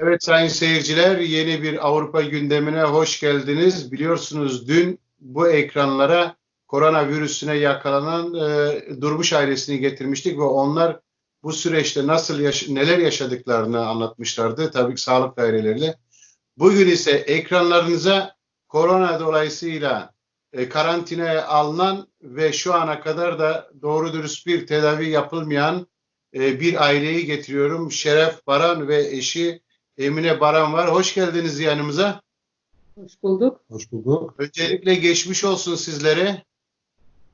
Evet sayın seyirciler yeni bir Avrupa gündemine hoş geldiniz. Biliyorsunuz dün bu ekranlara koronavirüsüne yakalanan e, Durmuş ailesini getirmiştik ve onlar bu süreçte nasıl yaş- neler yaşadıklarını anlatmışlardı tabii ki sağlık daireleriyle. Bugün ise ekranlarınıza korona dolayısıyla e, karantinaya alınan ve şu ana kadar da doğru dürüst bir tedavi yapılmayan e, bir aileyi getiriyorum. Şeref Baran ve eşi Emine Baran var. Hoş geldiniz yanımıza. Hoş bulduk. Hoş bulduk. Öncelikle geçmiş olsun sizlere.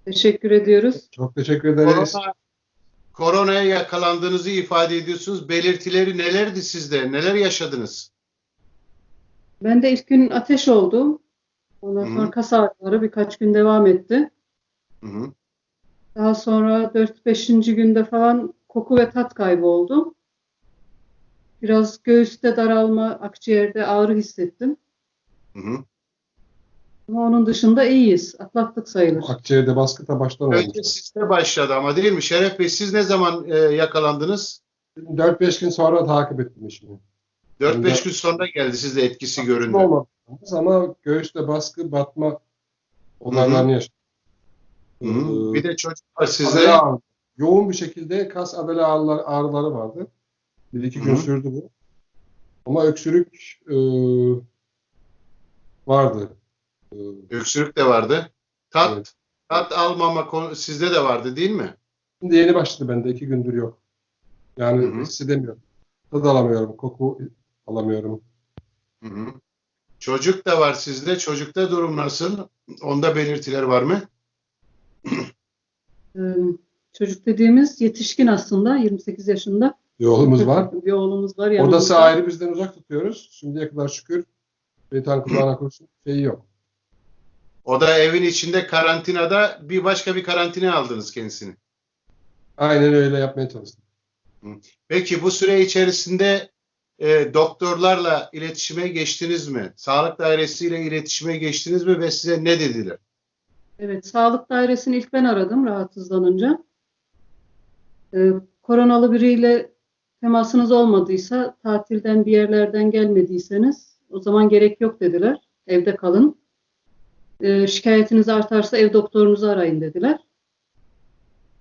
Teşekkür ediyoruz. Çok teşekkür ederiz. Korona, koronaya yakalandığınızı ifade ediyorsunuz. Belirtileri nelerdi sizde? Neler yaşadınız? Ben de ilk gün ateş oldu. Ondan sonra kas ağrıları birkaç gün devam etti. Hı hı. Daha sonra 4-5. günde falan koku ve tat kaybı oldu. Biraz göğüste daralma, akciğerde ağrı hissettim. Hı hı. Ama onun dışında iyiyiz. Atlattık sayılır. Akciğerde baskı da baştan Önce olmuş. sizde başladı ama değil mi? Şeref Bey siz ne zaman e, yakalandınız? 4-5 gün sonra takip ettim işimi. 4-5 gün sonra geldi sizde etkisi göründü. Olmadı ama göğüste baskı, batma olaylarını yaşadım. Hı hı. Ee, Bir de çocuk var adele sizde. Yoğun bir şekilde kas ağrılar, ağrıları vardı. Bir iki gün sürdü bu. Ama öksürük e, vardı. E, Öksürük de vardı. Tat, Evet. tat almama konu sizde de vardı değil mi? şimdi yeni başladı bende. iki gündür yok. Yani Hı hı. hissedemiyorum. Tad alamıyorum. Koku alamıyorum. Hı hı. Çocuk da var sizde. Çocukta durum nasıl? Onda belirtiler var mı? Çocuk dediğimiz yetişkin aslında 28 yaşında. Yolumuz var. Bir oğlumuz var Odası yanımızda. ayrı bizden uzak tutuyoruz. Şimdiye kadar şükür şeytan kulağına kurşun şeyi yok. O da evin içinde karantinada bir başka bir karantina aldınız kendisini. Aynen öyle yapmaya çalıştık. Peki bu süre içerisinde e, doktorlarla iletişime geçtiniz mi? Sağlık dairesiyle iletişime geçtiniz mi ve size ne dediler? Evet, sağlık dairesini ilk ben aradım rahatsızlanınca. Ee, koronalı biriyle temasınız olmadıysa, tatilden bir yerlerden gelmediyseniz o zaman gerek yok dediler. Evde kalın. Ee, şikayetiniz artarsa ev doktorunuzu arayın dediler.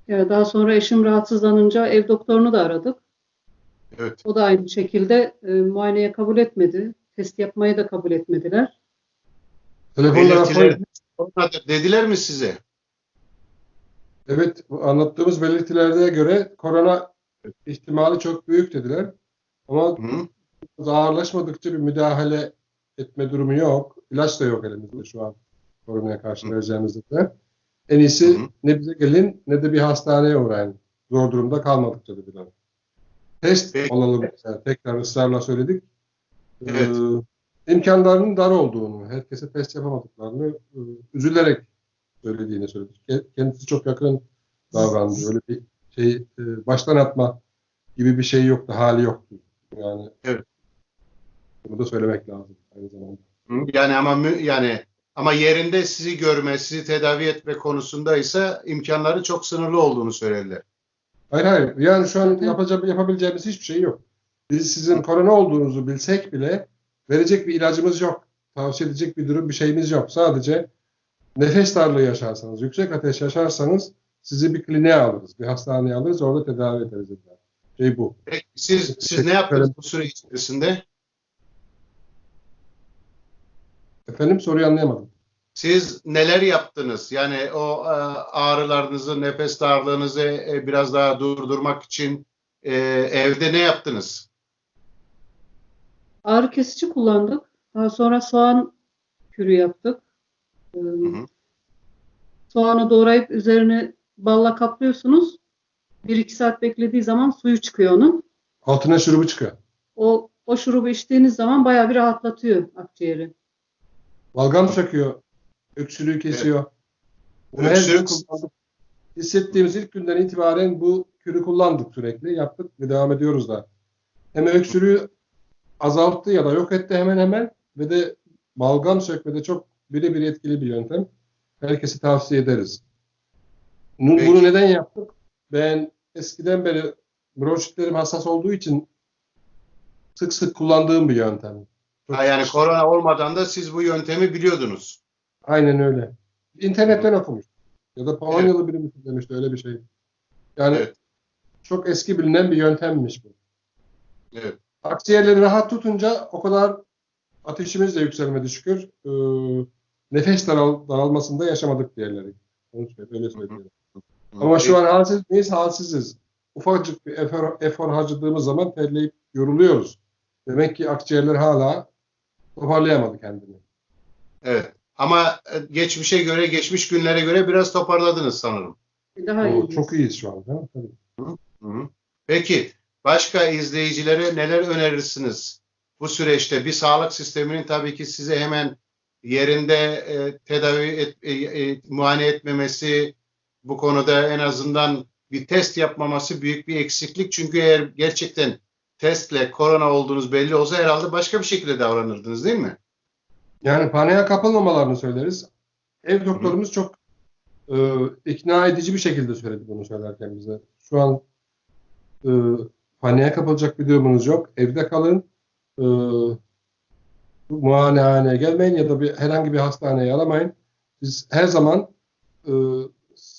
Ya daha sonra eşim rahatsızlanınca ev doktorunu da aradık. Evet. O da aynı şekilde e, muayeneye kabul etmedi. Test yapmayı da kabul etmediler. Telefonla dediler mi size? evet anlattığımız belirtilerde göre korona ihtimali çok büyük dediler. Ama Hı? ağırlaşmadıkça bir müdahale etme durumu yok. İlaç da yok elimizde şu an koronaya karşı vereceğimizde de. En iyisi Hı hı. ne bize gelin ne de bir hastaneye uğrayın. Zor durumda kalmadıkça dediler. Test Peki. olalım mesela. Tekrar ısrarla söyledik. Evet. Ee, imkanlarının dar olduğunu, herkese test yapamadıklarını e, üzülerek söylediğini söyledik. Ke- Kendisi çok yakın davrandı. Öyle bir şey e, baştan atma gibi bir şey yoktu, hali yoktu. Yani Evet. bunu da söylemek lazım aynı zamanda. Yani ama yani ama yerinde sizi görme, sizi tedavi etme konusunda ise imkanları çok sınırlı olduğunu söylediler. Hayır hayır. Yani şu an yapacak, yapabileceğimiz hiçbir şey yok. Biz sizin korona olduğunuzu bilsek bile verecek bir ilacımız yok. Tavsiye edecek bir durum, bir şeyimiz yok. Sadece nefes darlığı yaşarsanız, yüksek ateş yaşarsanız sizi bir kliniğe alırız, bir hastaneye alırız, orada tedavi ederiz. dediler. Şey bu. Peki siz siz ne yaptınız bu süre içerisinde? Efendim soruyu anlayamadım. Siz neler yaptınız? Yani o e, ağrılarınızı, nefes darlığınızı e, biraz daha durdurmak için e, evde ne yaptınız? Ağrı kesici kullandık. Daha sonra soğan kürü yaptık. Ee, hı. Soğanı doğrayıp üzerine balla kaplıyorsunuz. 1-2 saat beklediği zaman suyu çıkıyor onun. Altına şurubu çıkıyor. O, o şurubu içtiğiniz zaman bayağı bir rahatlatıyor akciğeri. Balgam söküyor, öksürüğü kesiyor. Her Öksürük-. Hissettiğimiz ilk günden itibaren bu kürü kullandık sürekli. Yaptık ve devam ediyoruz da. Hem öksürüğü azalttı ya da yok etti hemen hemen ve de balgam sökmede çok birebir etkili bir yöntem. Herkese tavsiye ederiz. Bunu, Peki. bunu neden yaptık? Ben eskiden beri bronşitlerim hassas olduğu için sık sık kullandığım bir yöntem. Çok- Ha, yani korona olmadan da siz bu yöntemi biliyordunuz. Aynen öyle. İnternetten okumuş. Ya da Polonyalı biri mi demişti öyle bir şey. Yani Evet. çok eski bilinen bir yöntemmiş bu. Evet. Akciğerleri rahat tutunca o kadar ateşimiz de yükselmedi şükür. Ee, nefes daral, daralmasında yaşamadık diğerleri. Onu söyle, öyle söyleyeyim. Ama şu an halsiz miyiz? Halsiziz. Ufacık bir efor, efor harcadığımız zaman terleyip yoruluyoruz. Demek ki akciğerler hala toparlayamadı kendini. Evet. Ama geçmişe göre, geçmiş günlere göre biraz toparladınız sanırım. Daha iyiyiz. çok iyiyiz şu an. değil mi? Tabii. Hı hı. Peki, başka izleyicilere neler önerirsiniz bu süreçte? Bir sağlık sisteminin tabii ki size hemen yerinde e, tedavi et, e, e, muayene etmemesi, bu konuda en azından bir test yapmaması büyük bir eksiklik. Çünkü eğer gerçekten testle korona olduğunuz belli olsa herhalde başka bir şekilde davranırdınız değil mi? Yani paniğe kapılmamalarını söyleriz. Ev doktorumuz çok e, ikna edici bir şekilde söyledi bunu söylerken bize. Şu an e, paniğe kapılacak bir durumunuz yok. Evde kalın. E, muayenehaneye gelmeyin ya da bir, herhangi bir hastaneye aramayın. Biz her zaman e,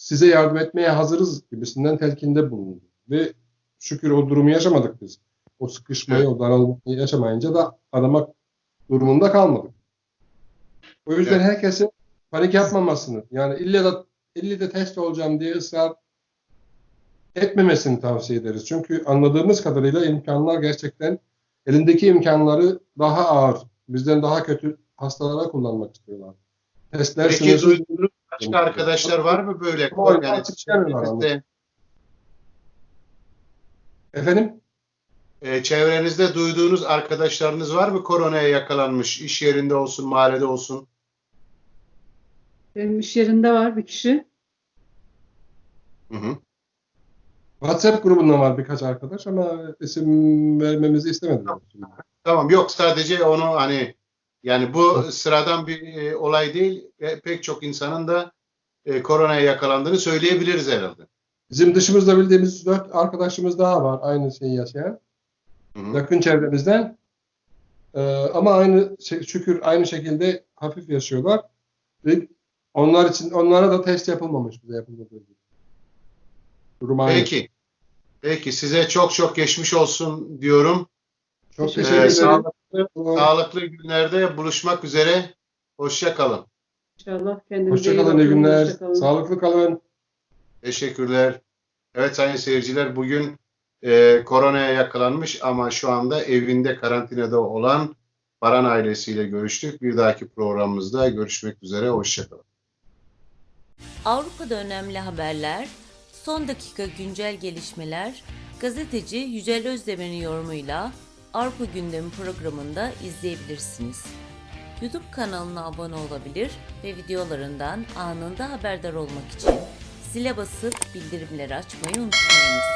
size yardım etmeye hazırız gibisinden telkinde bulundu. Ve şükür o durumu yaşamadık biz. O sıkışmayı, Evet. o daralmayı yaşamayınca da aramak durumunda kalmadık. O yüzden Evet. herkesin panik yapmamasını, yani illa da illa da test olacağım diye ısrar etmemesini tavsiye ederiz. Çünkü anladığımız kadarıyla imkanlar gerçekten elindeki imkanları daha ağır, bizden daha kötü hastalara kullanmak istiyorlar. Testler Peki sınırsız- duyduğunuz başka arkadaşlar var mı böyle? Çevrenizde, Efendim? e, çevrenizde duyduğunuz arkadaşlarınız var mı koronaya yakalanmış? İş yerinde olsun, mahallede olsun. Benim iş yerinde var bir kişi. Hı hı. WhatsApp grubundan var birkaç arkadaş ama isim vermemizi istemediler. şimdi. Tamam yok sadece onu hani yani bu sıradan bir e, olay değil. E, pek çok insanın da e, koronaya yakalandığını söyleyebiliriz herhalde. Bizim dışımızda bildiğimiz dört arkadaşımız daha var aynı şeyi yaşayan. Hı hı. yakın çevremizden. Ee, ama aynı şey- şükür aynı şekilde hafif yaşıyorlar. Ve onlar için onlara da test yapılmamış bize yapılmadığı gibi. Aynı. Peki. Peki size çok çok geçmiş olsun diyorum. Çok Teşekkür teşekkür Ee, ederim. Sağlıklı, sağlıklı günlerde buluşmak üzere. Hoşça kalın. İnşallah kendinize iyi Hoşçakalın, iyi bakın. günler. Hoşça kalın. Sağlıklı kalın. Teşekkürler. Evet sayın seyirciler bugün e, koronaya yakalanmış ama şu anda evinde karantinada olan Baran ailesiyle görüştük. Bir dahaki programımızda görüşmek üzere. Hoşçakalın. Avrupa'da önemli haberler, son dakika güncel gelişmeler, gazeteci Yücel Özdemir'in yorumuyla Avrupa Gündemi programında izleyebilirsiniz. YouTube kanalına abone olabilir ve videolarından anında haberdar olmak için zile basıp bildirimleri açmayı unutmayınız.